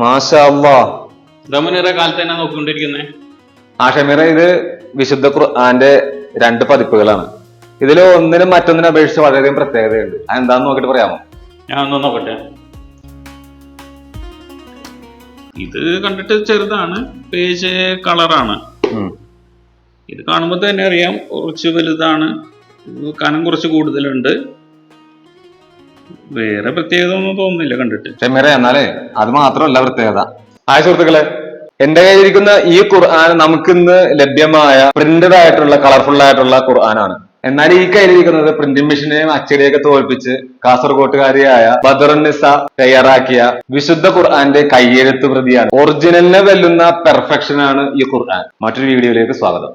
മാഷാ അല്ലാ ദമനേറെ കാലത്ത് തന്നെ നോക്കിക്കൊണ്ടിരിക്കുന്നേ? ആ ഷമീറ ഇത് വിശുദ്ധ ഖുർആന്റെ രണ്ട് പതിപ്പുകളാണ്. ഇതിൽ ഒന്നിനും മറ്റൊന്നിനെ അപേക്ഷിച്ച് വളരെയധികം പ്രത്യേകതയുണ്ട്. അതെന്താന്ന് നോക്കിട്ട് പറയാമോ? ഞാൻ ഒന്ന് നോക്കട്ടെ. ഇത് കണ്ടിട്ട് ചെറുതാണ് പേജ് കളറാണ്. ഇത് കാണുമ്പോൾ തന്നെ അറിയാം കുറച്ച് വലുതാണ്. കനം കുറച്ച് കൂടുതലുണ്ട്. വേറെ പ്രത്യേകത ഒന്നും തോന്നുന്നില്ല കണ്ടിട്ട്. ചെമ്മേറെ എന്നാലേ അത് മാത്രമല്ല പ്രത്യേകത. ആയ സുഹൃത്തുക്കളെ. എന്റെ കയ്യിലിരിക്കുന്ന ഈ ഖുർആൻ നമുക്കിന്ന് ലഭ്യമായ പ്രിന്റഡ് ആയിട്ടുള്ള കളർഫുൾ ആയിട്ടുള്ള ഖുർആനാണ്. എന്നാൽ ഈ കയ്യിലിരിക്കുന്നത് പ്രിന്റിംഗ് മെഷീനെയും അച്ചടിയൊക്കെ തോൽപ്പിച്ച് കാസർഗോട്ടുകാരിയായ ബദറുന്നിസ തയ്യാറാക്കിയ വിശുദ്ധ ഖുർആന്റെ കയ്യെഴുത്ത് പ്രതിയാണ്. ഒറിജിനലിനെ വെല്ലുന്ന പെർഫെക്ഷനാണ് ഈ ഖുർആൻ. മറ്റൊരു വീഡിയോയിലേക്ക് സ്വാഗതം.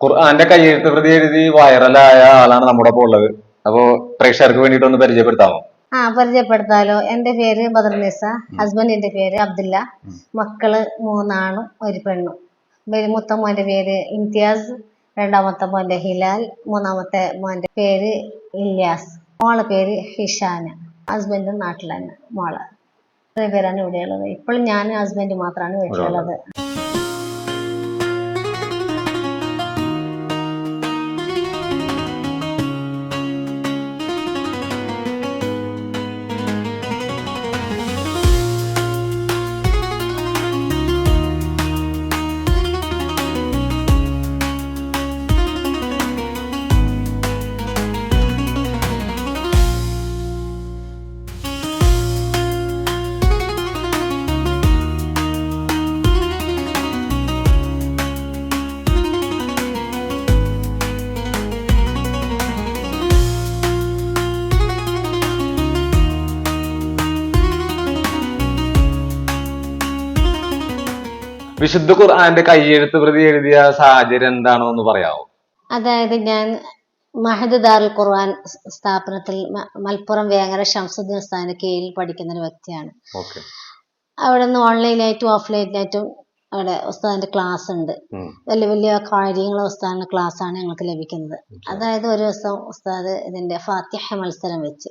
ഖുർആന്റെ കയ്യെഴുത്ത് പ്രതി എഴുതി വൈറലായ ആളാണ് നമ്മുടെ ഒപ്പം ഉള്ളത്. അപ്പോ പ്രേക്ഷകർക്ക് വേണ്ടിയിട്ട് ഒന്ന് പരിചയപ്പെടുത്താമോ? ആ പരിചയപ്പെടുത്താലോ. എന്റെ പേര് ബദർനിസ ഹസ്ബൻഡിന്റെ പേര് അബ്ദുല്ല. മക്കൾ മൂന്നാണും ഒരു പെണ്ണും. മുത്ത മോന്റെ പേര് ഇംതിയാസ്. രണ്ടാമത്തെ മോന്റെ ഹിലാൽ. മൂന്നാമത്തെ മോന്റെ പേര് ഇല്യാസ്. മോളെ പേര് ഹിഷാന. ഹസ്ബൻഡ് നാട്ടിൽ തന്നെ മോൾ. പേരാണ് ഇവിടെയുള്ളത് ഇപ്പോഴും ഞാനും ഹസ്ബൻഡ് മാത്രമാണ് വീട്ടിലുള്ളത്. വിശുദ്ധ ഖുർആന്റെ കയ്യെഴുത്ത് പ്രതി എഴുതിയ സാഹചര്യം എന്താണോ എന്ന് പറയാമോ അതായത് ഞാൻ മഹദ് ദാറുൽ ഖുർആൻ സ്ഥാപനത്തിൽ മലപ്പുറം വേങ്ങര ഷംസുദ്ദീൻ ഉസ്താദിന്റെ കീഴിൽ പഠിക്കുന്ന ഒരു വ്യക്തിയാണ്. അവിടെ നിന്ന് ഓൺലൈനായിട്ടും ഓഫ്ലൈനായിട്ടും അവിടെ ഉസ്താദിന്റെ ക്ലാസ് ഉണ്ട്. വലിയ വലിയ കാര്യങ്ങൾ ഉസ്താദിന്റെ ക്ലാസ് ആണ് ഞങ്ങൾക്ക് ലഭിക്കുന്നത്. അതായത് ഒരു ദിവസം ഉസ്താദ് ഇതിന്റെ ഫാത്തിഹ മത്സരം വെച്ച്.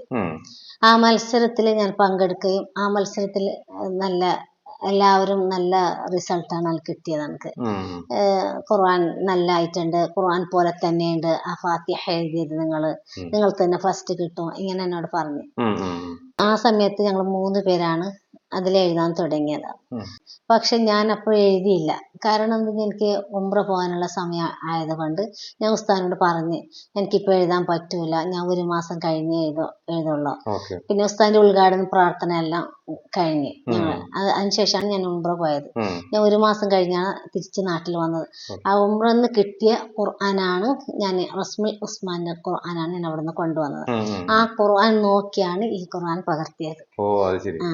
ആ മത്സരത്തിൽ ഞാൻ പങ്കെടുക്കുകയും ആ മത്സരത്തിൽ നല്ല എല്ലാവരും നല്ല റിസൾട്ടാണ് കിട്ടിയത് നമുക്ക്. ഖുർആൻ ഖുർആൻ നല്ലതായിട്ടുണ്ട് ഖുർആൻ പോലെ തന്നെയുണ്ട്. ആ ഫാത്തിഹ എഴുതിയത് നിങ്ങൾ നിങ്ങൾക്ക് തന്നെ ഫസ്റ്റ് കിട്ടും. ഇങ്ങനെ എന്നോട് പറഞ്ഞു. ആ സമയത്ത് ഞങ്ങൾ മൂന്ന് പേരാണ് അതിൽ എഴുതാൻ തുടങ്ങിയത് പക്ഷെ ഞാൻ അപ്പോൾ എഴുതിയില്ല. കാരണം എനിക്ക് ഉംറ പോകാനുള്ള സമയം ആയതുകൊണ്ട് ഞാൻ ഉസ്താദിനോട് പറഞ്ഞ് എനിക്കിപ്പോൾ എഴുതാൻ പറ്റൂല. ഞാൻ ഒരു മാസം കഴിഞ്ഞ് എഴുതോ എഴുതുള്ളൂ. പിന്നെ ഉസ്താദിന്റെ ഉദ്ഘാടന പ്രാർത്ഥന എല്ലാം കഴിഞ്ഞ് ഞങ്ങൾ അതിനുശേഷമാണ് ഞാൻ ഉംറ പോയത്. ഞാൻ ഒരു മാസം കഴിഞ്ഞാണ് തിരിച്ച് നാട്ടിൽ വന്നത്. ആ ഉംറന്ന് കിട്ടിയ ഖുർആനാണ് ഞാൻ റസ്മുൽ ഉസ്മാന്റെ ഖുർആനാണ് ഞാൻ അവിടെ നിന്ന് കൊണ്ടുവന്നത് ആ ഖുർആൻ നോക്കിയാണ് ഈ ഖുർആൻ പകർത്തിയത്. ഓ അത് ശരി. ആ.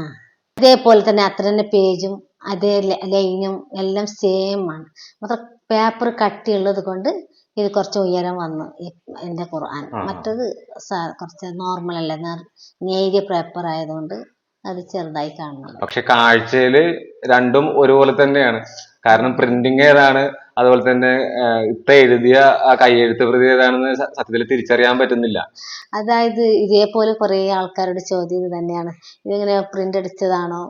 അതേപോലെ തന്നെ അത്ര തന്നെ പേജും അതേ ലൈനും എല്ലാം സെയിം ആണ്. മാത്രം പേപ്പർ കട്ടിയുള്ളത് കൊണ്ട് ഇത് കുറച്ച് ഉയരം വന്നു എന്റെ എന്റെ ഖുർആൻ മറ്റത് കുറച്ച് നോർമൽ അല്ല നേരിയ പേപ്പർ ആയതുകൊണ്ട് അത് ചെറുതായി കാണുന്നു പക്ഷെ കാഴ്ചയിൽ രണ്ടും ഒരുപോലെ തന്നെയാണ്. കാരണം പ്രിന്റിങ് ഏതാണ് അതുപോലെ തന്നെ ഇത്ര എഴുതിയ ആ കയ്യെഴുത്ത് പ്രതി ഏതാണെന്ന് സത്യത്തിൽ തിരിച്ചറിയാൻ പറ്റുന്നില്ല. അതായത് ഇതേപോലെ കുറെ ആൾക്കാരുടെ ചോദ്യം ഇത് തന്നെയാണ്. ഇതെങ്ങനെ പ്രിന്റ് അടിച്ചതാണോ?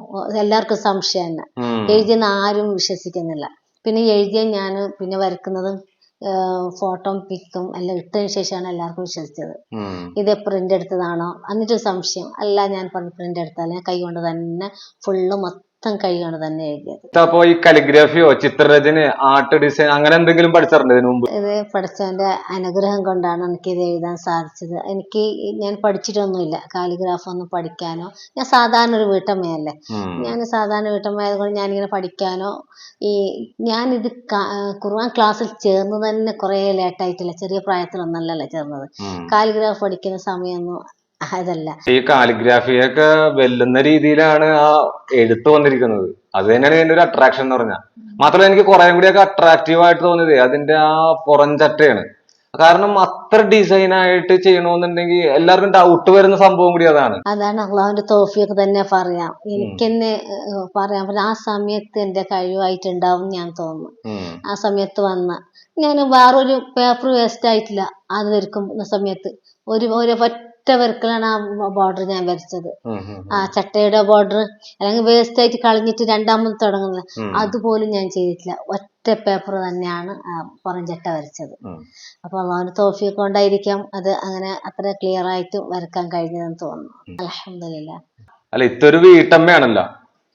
എല്ലാവർക്കും സംശയം തന്നെ. എഴുതിയെന്ന് ആരും വിശ്വസിക്കുന്നില്ല. പിന്നെ എഴുതിയ ഞാൻ പിന്നെ വരക്കുന്നതും ഫോട്ടോ പിക്കും എല്ലാം ഇട്ടതിന് ശേഷമാണ് എല്ലാവർക്കും വിശ്വസിച്ചത്. ഇത് പ്രിന്റ് എടുത്തതാണോ? എന്നിട്ട് സംശയം. അല്ല ഞാൻ പറഞ്ഞു പ്രിന്റ് എടുത്താൽ ഞാൻ കൈ കൊണ്ട് തന്നെ ഫുള്ള് മൊത്തം മൊത്തം കൈകൊണ്ട് തന്നെ എഴുതിയത്. അപ്പൊ ഈ കലിഗ്രാഫിയോ ചിത്രരചന ആർട്ട് ഡിസൈൻ അങ്ങനെ എന്തെങ്കിലും പഠിച്ചിട്ടുണ്ട് ഇതിനു മുമ്പ്? ഇത് പഠിച്ചവന്റെ അനുഗ്രഹം കൊണ്ടാണ് എനിക്ക് ഇത് എഴുതാൻ സാധിച്ചത്. എനിക്ക് ഞാൻ പഠിച്ചിട്ടൊന്നുമില്ല. കാലിഗ്രാഫ് ഒന്നും പഠിക്കാനോ ഞാൻ സാധാരണ ഒരു വീട്ടമ്മയല്ലേ. ഞാൻ സാധാരണ വീട്ടമ്മയായത് കൊണ്ട് ഞാനിങ്ങനെ പഠിക്കാനോ ഈ ഞാനിത് ക- ഖുർആൻ ക്ലാസ്സിൽ ചേർന്ന് തന്നെ കുറേ ലേറ്റായിട്ടില്ല ചെറിയ പ്രായത്തിലൊന്നല്ലല്ലോ ചേർന്നത്. കാലിഗ്രാഫ് പഠിക്കുന്ന സമയമൊന്നും അതല്ല. ഈ കാലിഗ്രാഫിയൊക്കെ വെല്ലുന്ന രീതിയിലാണ് ആ എഴുത്ത് വന്നിരിക്കുന്നത്. അത് തന്നെയാണ് എന്റെ ഒരു അട്രാക്ഷൻ എന്ന് പറഞ്ഞാൽ മാത്രമല്ല എനിക്ക് കുറെ കൂടിയൊക്കെ അട്രാക്റ്റീവ് ആയിട്ട് തോന്നിയത് അതിന്റെ ആ പുറംചട്ടയാണ് കാരണം അത്ര ഡിസൈൻ ആയിട്ട് ചെയ്യണമെന്നുണ്ടെങ്കിൽ എല്ലാവർക്കും ഡൗട്ട് വരുന്ന സംഭവം കൂടി അതാണ്. അതാണ് അള്ളാഹുന്റെ തോഫിയൊക്കെ തന്നെ പറയാം. എനിക്കെന്നെ പറയാം ആ സമയത്ത് എന്റെ കഴിവായിട്ടുണ്ടാവും ഞാൻ തോന്നുന്നു. ആ സമയത്ത് വന്ന. ഞാൻ വേറൊരു പേപ്പർ വേസ്റ്റ് ആയിട്ടില്ല. അത് വരയ്ക്കുന്ന സമയത്ത്. ഒരു ഒരു ഒറ്റ വർക്കിലാണ് ആ ബോർഡർ ഞാൻ വരച്ചത്. ആ ചട്ടയുടെ ബോർഡർ അല്ലെങ്കിൽ വേസ്റ്റ് ആയിട്ട് കളഞ്ഞിട്ട് രണ്ടാമത് തുടങ്ങുന്നത്. അതുപോലും ഞാൻ ചെയ്തിട്ടില്ല. ഒറ്റ പേപ്പർ തന്നെയാണ് പുറം ചട്ട വരച്ചത്. അപ്പൊ അവന് തോഫിയൊക്കെ കൊണ്ടായിരിക്കാം അത് അങ്ങനെ അത്ര ക്ലിയർ ആയിട്ട് വരക്കാൻ കഴിഞ്ഞതെന്ന് തോന്നുന്നു. അലഹമില്ല അല്ല ഇത്തൊരു വീട്ടമ്മയാണല്ലോ.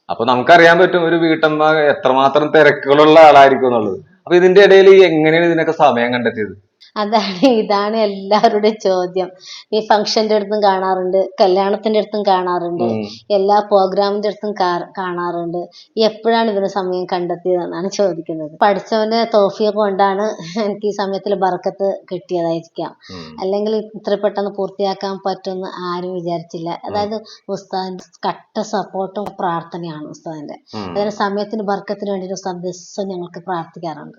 അപ്പൊ നമുക്കറിയാൻ പറ്റും ഒരു വീട്ടമ്മ എത്രമാത്രം തിരക്കുകളുള്ള ആളായിരിക്കും എന്നുള്ളത്. അപ്പൊ ഇതിന്റെ ഇടയിൽ എങ്ങനെയാണ് ഇതിനൊക്കെ സമയം കണ്ടെത്തിയത്? അതാണ് ഇതാണ് എല്ലാവരുടെ ചോദ്യം. ഈ ഫംഗ്ഷന്റെ അടുത്തും കാണാറുണ്ട് കല്യാണത്തിന്റെ അടുത്തും കാണാറുണ്ട് എല്ലാ പ്രോഗ്രാമിന്റെ അടുത്തും കാണാറുണ്ട്. എപ്പോഴാണ് ഇതിന് സമയം കണ്ടെത്തിയതെന്നാണ് ചോദിക്കുന്നത്. പഠിച്ചവന്റെ തോഫിയ കൊണ്ടാണ് എനിക്ക് ഈ സമയത്തിൽ ബർക്കത്ത് കിട്ടിയതായിരിക്കാം. അല്ലെങ്കിൽ ഇത്ര പെട്ടെന്ന് പൂർത്തിയാക്കാൻ പറ്റുമെന്ന് ആരും വിചാരിച്ചില്ല. അതായത് ഉസ്താദിന്റെ കട്ട സപ്പോർട്ടും പ്രാർത്ഥനയാണ് ഉസ്താദിന്റെ. അതായത് സമയത്തിന് ബർക്കത്തിന് വേണ്ടിയിട്ട് ഉസ്താദ് ദിവസം ഞങ്ങൾക്ക് പ്രാർത്ഥിക്കാറുണ്ട്.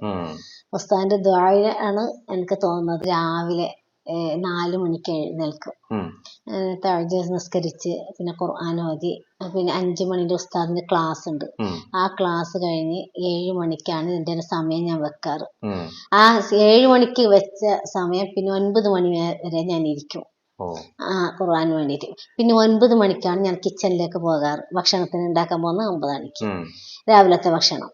ഉസ്താദിന്റെ ദ്വായ ആണ് എനിക്ക് തോന്നുന്നത് രാവിലെ നാല് മണിക്ക് എഴുന്നേൽക്കും. ഉം. തഴജ നിസ്കരിച്ച് പിന്നെ ഖുർആൻ ഓതി പിന്നെ അഞ്ചു മണിന്റെ ഉസ്താദിന്റെ ക്ലാസ് ഉണ്ട്. ആ ക്ലാസ് കഴിഞ്ഞ് ഏഴു മണിക്കാണ് ഇതിന്റെ ഒരു സമയം ഞാൻ വെക്കാറ്. ആ ഏഴു മണിക്ക് വെച്ച സമയം പിന്നെ ഒൻപത് മണി വരെ വരെ ഞാൻ ഇരിക്കും. ആ ഖുർആൻ വേണ്ടിയിട്ട്. പിന്നെ ഒൻപത് മണിക്കാണ് ഞാൻ കിച്ചണിലേക്ക് പോകാറ്. ഭക്ഷണത്തിന് ഉണ്ടാക്കാൻ പോകുന്നത് ഒമ്പത് മണിക്ക്. രാവിലത്തെ ഭക്ഷണം.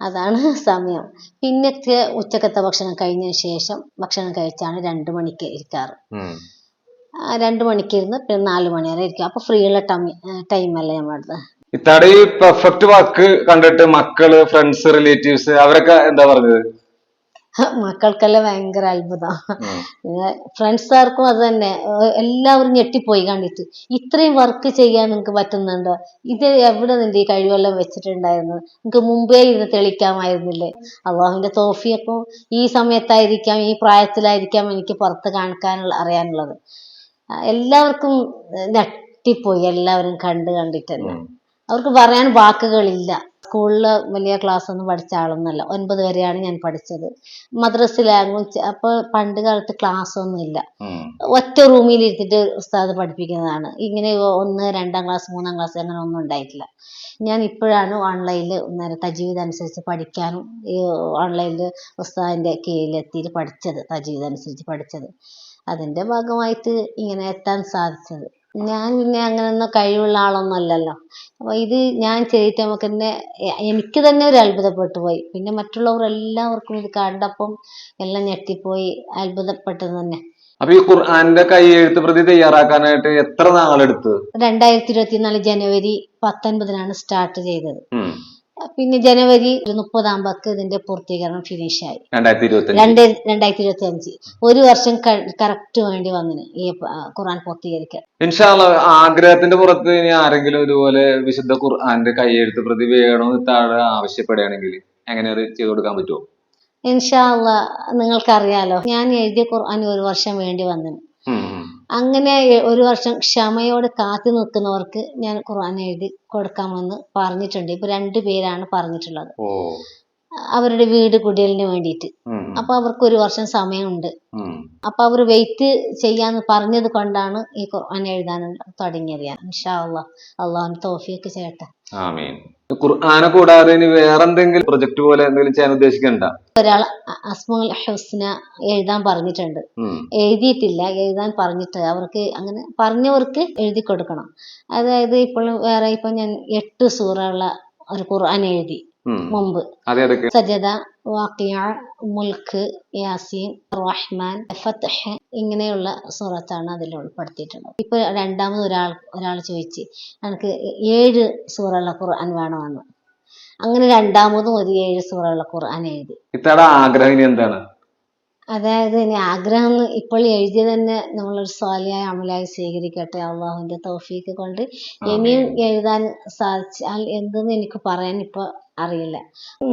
അതാണ് സമയം. പിന്നത്തെ ഉച്ചക്കത്തെ ഭക്ഷണം കഴിഞ്ഞതിന് ശേഷം ഭക്ഷണം കഴിച്ചാണ് രണ്ട് മണിക്ക് ഇരിക്കാറ്. രണ്ടു മണിക്ക് ഇരുന്ന് പിന്നെ നാല് മണി വരെ ഇരിക്കും. അപ്പൊ ഫ്രീ ഉള്ള ടൈം ടൈമല്ലേ നമ്മളത് ഇത്താടെ ഈ പെർഫെക്റ്റ് വർക്ക് കണ്ടിട്ട് മക്കൾ ഫ്രണ്ട്സ് റിലേറ്റീവ്സ് അവരൊക്കെ എന്താ പറഞ്ഞത്? മക്കൾക്കെല്ലാം ഭയങ്കര അത്ഭുതം. ഫ്രണ്ട്സുകാർക്കും അത് തന്നെ. എല്ലാവരും ഞെട്ടിപ്പോയി കണ്ടിട്ട്. ഇത്രയും വർക്ക് ചെയ്യാൻ നിങ്ങൾക്ക് പറ്റുന്നുണ്ടോ? ഇത് എവിടെ നിന്റെ ഈ കഴിവെല്ലാം വെച്ചിട്ടുണ്ടായിരുന്നു? നിങ്ങൾക്ക് മുമ്പേ ഇരുന്ന് തെളിക്കാമായിരുന്നില്ലേ? അള്ളാഹുവിന്റെ തോഫിയപ്പോ ഈ സമയത്തായിരിക്കാം ഈ പ്രായത്തിലായിരിക്കാം എനിക്ക് പുറത്ത് കാണിക്കാനുള്ള അറിയാനുള്ളത്. എല്ലാവർക്കും ഞെട്ടിപ്പോയി. എല്ലാവരും കണ്ട് കണ്ടിട്ട് തന്നെ അവർക്ക് പറയാൻ വാക്കുകളില്ല. സ്കൂളിൽ വലിയ ക്ലാസ് ഒന്നും പഠിച്ച ആളൊന്നുമല്ല. ഒൻപത് വരെയാണ് ഞാൻ പഠിച്ചത്. മദ്രസയിലാകും അപ്പോൾ പണ്ട് കാലത്ത് ക്ലാസ് ഒന്നും ഇല്ല ഉം. ഒറ്റ റൂമിൽ ഇരുത്തിട്ട് ഉസ്താദ് പഠിപ്പിക്കുന്നതാണ്. ഇങ്ങനെ ഒന്ന് രണ്ടാം ക്ലാസ് മൂന്നാം ക്ലാസ് അങ്ങനെ ഒന്നും ഉണ്ടായിട്ടില്ല. ഞാൻ ഇപ്പോഴാണ് ഓൺലൈനിൽ നേരെ തജീവിത് അനുസരിച്ച് പഠിക്കാനും ഈ ഓൺലൈനിൽ ഉസ്താദിന്റെ കീഴിലെത്തിയിട്ട് പഠിച്ചത് തജീവിത് അനുസരിച്ച് പഠിച്ചത്. അതിന്റെ ഭാഗമായിട്ട് ഇങ്ങനെ എത്താൻ സാധിച്ചത്. ഞാൻ പിന്നെ അങ്ങനൊന്നും കഴിവുള്ള ആളൊന്നും അല്ലല്ലോ. അപ്പോൾ ഇത് ഞാൻ ചെയ്തിട്ട് നമുക്ക് തന്നെ എനിക്ക് തന്നെ ഒരു അത്ഭുതപ്പെട്ടു പോയി. പിന്നെ മറ്റുള്ളവർ എല്ലാവർക്കും ഇത് കണ്ടപ്പം എല്ലാം ഞെട്ടിപ്പോയി. അത്ഭുതപ്പെട്ടത് തന്നെ. അപ്പൊ ഈ ഖുർആന്റെ കൈയെഴുത്ത് പ്രതി തയ്യാറാക്കാനായിട്ട് എത്ര നാളെടുത്ത്? രണ്ടായിരത്തി ഇരുപത്തിനാല് ജനുവരി പത്തൊൻപതിനാണ് സ്റ്റാർട്ട് ചെയ്തത്. പിന്നെ ജനുവരി മുപ്പതാം പക്ക് ഇതിന്റെ പൂർത്തീകരണം ഫിനിഷ് ആയി. ഇരുപത്തി രണ്ട് രണ്ടായിരത്തി ഇരുപത്തി അഞ്ച് ഒരു വർഷം കറക്റ്റ് വേണ്ടി വന്നിന് ഈ ഖുർആൻ പൂർത്തീകരിക്കാൻ. ആഗ്രഹത്തിന്റെ പുറത്ത് ഇനി ആരെങ്കിലും ഇതുപോലെ വിശുദ്ധ ഖുർആന്റെ കൈയെഴുത്ത് പ്രതി വേണമെന്ന് താഴെ ആവശ്യപ്പെടുകയാണെങ്കിൽ എങ്ങനെ അത് ചെയ്തു കൊടുക്കാൻ പറ്റുമോ ഇൻഷാല്ല നിങ്ങൾക്കറിയാലോ ഞാൻ എഴുതിയ ഖുർആൻ ഒരു വർഷം വേണ്ടി വന്നിന്. അങ്ങനെ ഒരു വർഷം ക്ഷമയോടെ കാത്തു നിൽക്കുന്നവർക്ക് ഞാൻ ഖുർആൻ എഴുതി കൊടുക്കാമെന്ന് പറഞ്ഞിട്ടുണ്ട്. ഇപ്പൊ രണ്ടു പേരാണ് പറഞ്ഞിട്ടുള്ളത്. അവരുടെ വീട് കുടിയലിന് വേണ്ടിയിട്ട്. അപ്പൊ അവർക്ക് ഒരു വർഷം സമയമുണ്ട്. അപ്പൊ അവർ വെയിറ്റ് ചെയ്യാന്ന് പറഞ്ഞത് കൊണ്ടാണ് ഈ ഖുർആൻ എഴുതാൻ തുടങ്ങിയത്. ഞാൻ ഇൻഷാ അള്ളാഹ് അള്ളാഹു തോഫിയൊക്കെ ചെയ്യട്ടെ. ഖുർആനെ കൂടാതെ ഇനി വേറെ എന്തെങ്കിലും പ്രൊജക്ട് പോലെ എന്തെങ്കിലും ചെയ്യാൻ ഉദ്ദേശിക്കണ്ട? ഒരാൾ അസ്മുൽ ഹുസ്ന എഴുതാൻ പറഞ്ഞിട്ടുണ്ട്. എഴുതിയിട്ടില്ല. എഴുതാൻ പറഞ്ഞിട്ട് അവർക്ക് അങ്ങനെ പറഞ്ഞവർക്ക് എഴുതി കൊടുക്കണം. അതായത് ഇപ്പോൾ വേറെ ഇപ്പൊ ഞാൻ എട്ട് സൂറുള്ള ഒരു ഖുർആൻ എഴുതി. മുമ്പ്. സജദ വാക്കിയ മുൽക്ക് യാസീൻ റഹ്മാൻ ഫത്ഹ് ഇങ്ങനെയുള്ള സൂറത്താണ് അതിൽ ഉൾപ്പെടുത്തിയിട്ടുള്ളത്. ഇപ്പൊ രണ്ടാമത് ഒരാൾ ഒരാൾ ചോദിച്ച് എനിക്ക് ഏഴ് സൂറുള്ള ഖുർആൻ വേണമെന്ന്? അങ്ങനെ രണ്ടാമതും ഒരു ഏഴ് സൂറുള്ള ഖുർആൻ എഴുതി. ആഗ്രഹം ഇനി എന്താണ്? അതായത് ഇനി ആഗ്രഹം ഇപ്പോൾ എഴുതിയ തന്നെ നമ്മളൊരു സ്വാലിയായ അമലായി സ്വീകരിക്കട്ടെ അള്ളാഹുവിന്റെ തൗഫീക്ക് കൊണ്ട് ഇനിയും എഴുതാൻ സാധിച്ചാൽ എന്തെന്ന് എനിക്ക് പറയാൻ ഇപ്പോൾ അറിയില്ല.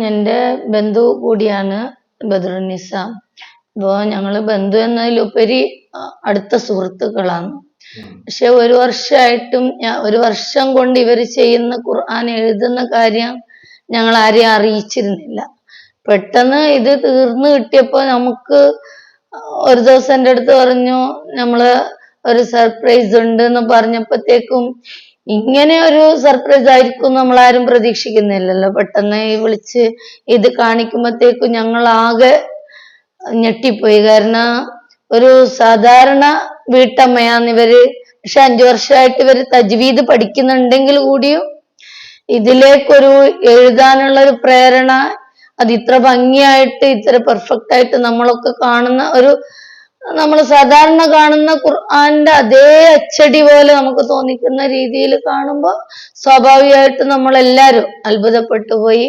എന്റെ ബന്ധു കൂടിയാണ് ബദറുന്നിസ അപ്പോൾ ഞങ്ങൾ ബന്ധു എന്നതിലുപരി അടുത്ത സുഹൃത്തുക്കളാണ്. പക്ഷെ ഒരു വർഷമായിട്ടും ഒരു വർഷം കൊണ്ട് ഇവർ ചെയ്യുന്ന ഖുർആൻ എഴുതുന്ന കാര്യം ഞങ്ങൾ ആരെയും അറിയിച്ചിരുന്നില്ല. പെട്ടെന്ന് ഇത് തീർന്നു കിട്ടിയപ്പോൾ നമുക്ക് ഒരു ദിവസം എന്റെ അടുത്ത് പറഞ്ഞു നമ്മൾ ഒരു സർപ്രൈസ് ഉണ്ട് എന്ന് പറഞ്ഞപ്പോഴത്തേക്കും ഇങ്ങനെ ഒരു സർപ്രൈസ് ആയിരിക്കും നമ്മൾ ആരും പ്രതീക്ഷിക്കുന്നില്ലല്ലോ. പെട്ടെന്ന് ഈ വിളിച്ച് ഇത് കാണിക്കുമ്പോഴത്തേക്കും ഞങ്ങൾ ആകെ ഞെട്ടിപ്പോയി. കാരണം ഒരു സാധാരണ വീട്ടമ്മയാന്ന് ഇവർ. പക്ഷെ അഞ്ചു വർഷമായിട്ട് ഇവർ തജ്വീദ് പഠിക്കുന്നുണ്ടെങ്കിൽ കൂടിയും ഇതിലേക്കൊരു എഴുതാനുള്ള ഒരു പ്രേരണ അത് ഇത്ര ഭംഗിയായിട്ട് ഇത്ര പെർഫെക്റ്റ് ആയിട്ട് നമ്മളൊക്കെ കാണുന്ന ഒരു നമ്മൾ സാധാരണ കാണുന്ന ഖുർആന്റെ അതേ അച്ചടി പോലെ നമുക്ക് തോന്നിക്കുന്ന രീതിയിൽ കാണുമ്പോൾ സ്വാഭാവികമായിട്ട് നമ്മളെല്ലാവരും അത്ഭുതപ്പെട്ടു പോയി.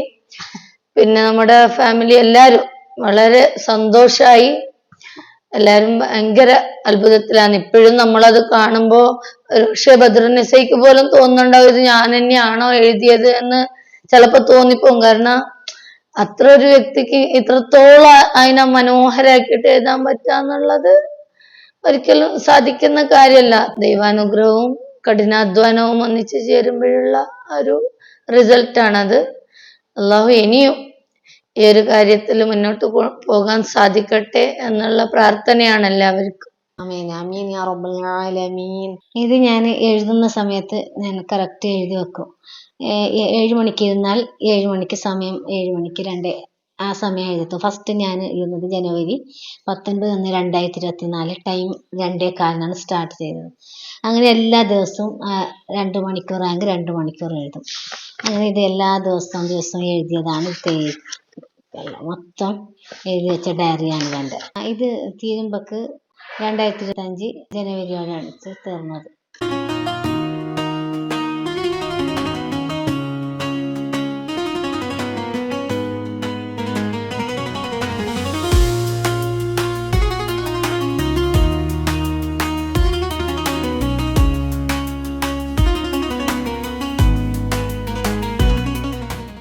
പിന്നെ നമ്മുടെ ഫാമിലി എല്ലാവരും വളരെ സന്തോഷായി. എല്ലാവരും ഭയങ്കര അത്ഭുതത്തിലാണ്. ഇപ്പോഴും നമ്മളത് കാണുമ്പോൾ പക്ഷെ ഭദ്രനിസയ്ക്ക് പോലും തോന്നുന്നുണ്ടാവും ഇത് ഞാൻ തന്നെയാണോ എഴുതിയത് എന്ന് ചിലപ്പോൾ തോന്നിപ്പോകും കാരണം അത്ര ഒരു വ്യക്തിക്ക് ഇത്രത്തോളം അതിനെ മനോഹരാക്കിയിട്ട് എഴുതാൻ പറ്റാന്നുള്ളത് ഒരിക്കലും സാധിക്കുന്ന കാര്യമല്ല. ദൈവാനുഗ്രഹവും കഠിനാധ്വാനവും ഒന്നിച്ചു ചേരുമ്പോഴുള്ള ഒരു റിസൾട്ടാണത് അള്ളാഹു ഇനിയും ഈ ഒരു കാര്യത്തിൽ മുന്നോട്ട് പോകാൻ സാധിക്കട്ടെ എന്നുള്ള പ്രാർത്ഥനയാണ് എല്ലാവർക്കും. യാ ഇത് ഞാൻ എഴുതുന്ന സമയത്ത് ഞാൻ കറക്റ്റ് എഴുതി വെക്കും. ഏഴ് മണിക്ക് ഇരുന്നാൽ ഏഴ് മണിക്ക് സമയം ഏഴ് മണിക്ക് രണ്ട് ആ സമയം എഴുതും. ഫസ്റ്റ് ഞാൻ എഴുതുന്നത് ജനുവരി പത്തൊൻപത് ഒന്ന് രണ്ടായിരത്തി ഇരുപത്തി നാല് ടൈം രണ്ടേ കാലിനാണ് സ്റ്റാർട്ട് ചെയ്തത്. അങ്ങനെ എല്ലാ ദിവസവും രണ്ട് മണിക്കൂറാണെങ്കിൽ രണ്ട് മണിക്കൂർ എഴുതും. അങ്ങനെ ഇത് എല്ലാ ദിവസവും ദിവസവും എഴുതിയതാണ് ഇത്. മൊത്തം എഴുതി വെച്ച ഡയറിയാണ് എന്റെ ഇത് തീരുമ്പക്ക് രണ്ടായിരത്തി ഇരുപത്തി അഞ്ച് ജനുവരിയോടാണ് ഇത് തീർന്നത്.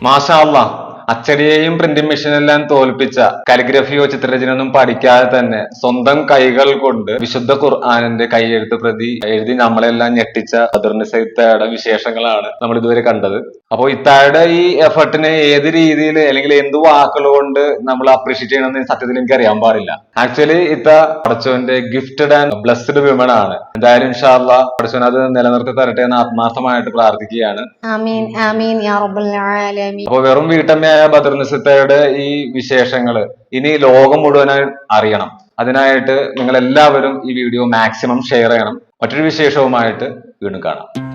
മാഷാ അല്ലാ അച്ചടിയെയും പ്രിന്റിംഗ് മെഷീനെല്ലാം തോൽപ്പിച്ച കാലിഗ്രഫിയോ ചിത്രരചനയൊന്നും പഠിക്കാതെ തന്നെ സ്വന്തം കൈകൾ കൊണ്ട് വിശുദ്ധ ഖുർആാനിന്റെ കൈയെഴുത്ത് പ്രതി എഴുതി നമ്മളെല്ലാം ഞെട്ടിച്ച അദർനിസയുടെ വിശേഷങ്ങളാണ് നമ്മൾ ഇതുവരെ കണ്ടത്. അപ്പോൾ ഇത്തായുടെ ഈ എഫർട്ടിനെ ഏത് രീതിയിൽ അല്ലെങ്കിൽ എന്ത് വാക്കുകൾ കൊണ്ട് നമ്മൾ അപ്രീഷിയേറ്റ് ചെയ്യണമെന്ന് സത്യത്തിൽ എനിക്ക് അറിയാൻ പാടില്ല. ആക്ച്വലി ഇത്ത പടച്ചോന്റെ ഗിഫ്റ്റഡ് ആൻഡ് ബ്ലസ്ഡ് വിമൺ ആണ്. എന്തായാലും ഇൻഷാല്ല പടച്ചോൻ അത് നിലനിർത്തി തരട്ടെ എന്ന് ആത്മാർത്ഥമായിട്ട് പ്രാർത്ഥിക്കുകയാണ്. ആമീൻ ആമീൻ യാ റബ്ബൽ ആലമീൻ. അപ്പൊ വെറും വീട്ടമ്മയായ ബദർനിസത്തയുടെ ഈ വിശേഷങ്ങൾ ഇനി ലോകം മുഴുവനായി അറിയണം. അതിനായിട്ട് നിങ്ങൾ എല്ലാവരും ഈ വീഡിയോ മാക്സിമം ഷെയർ ചെയ്യണം. മറ്റൊരു വിശേഷവുമായിട്ട് വീണ്ടും കാണാം.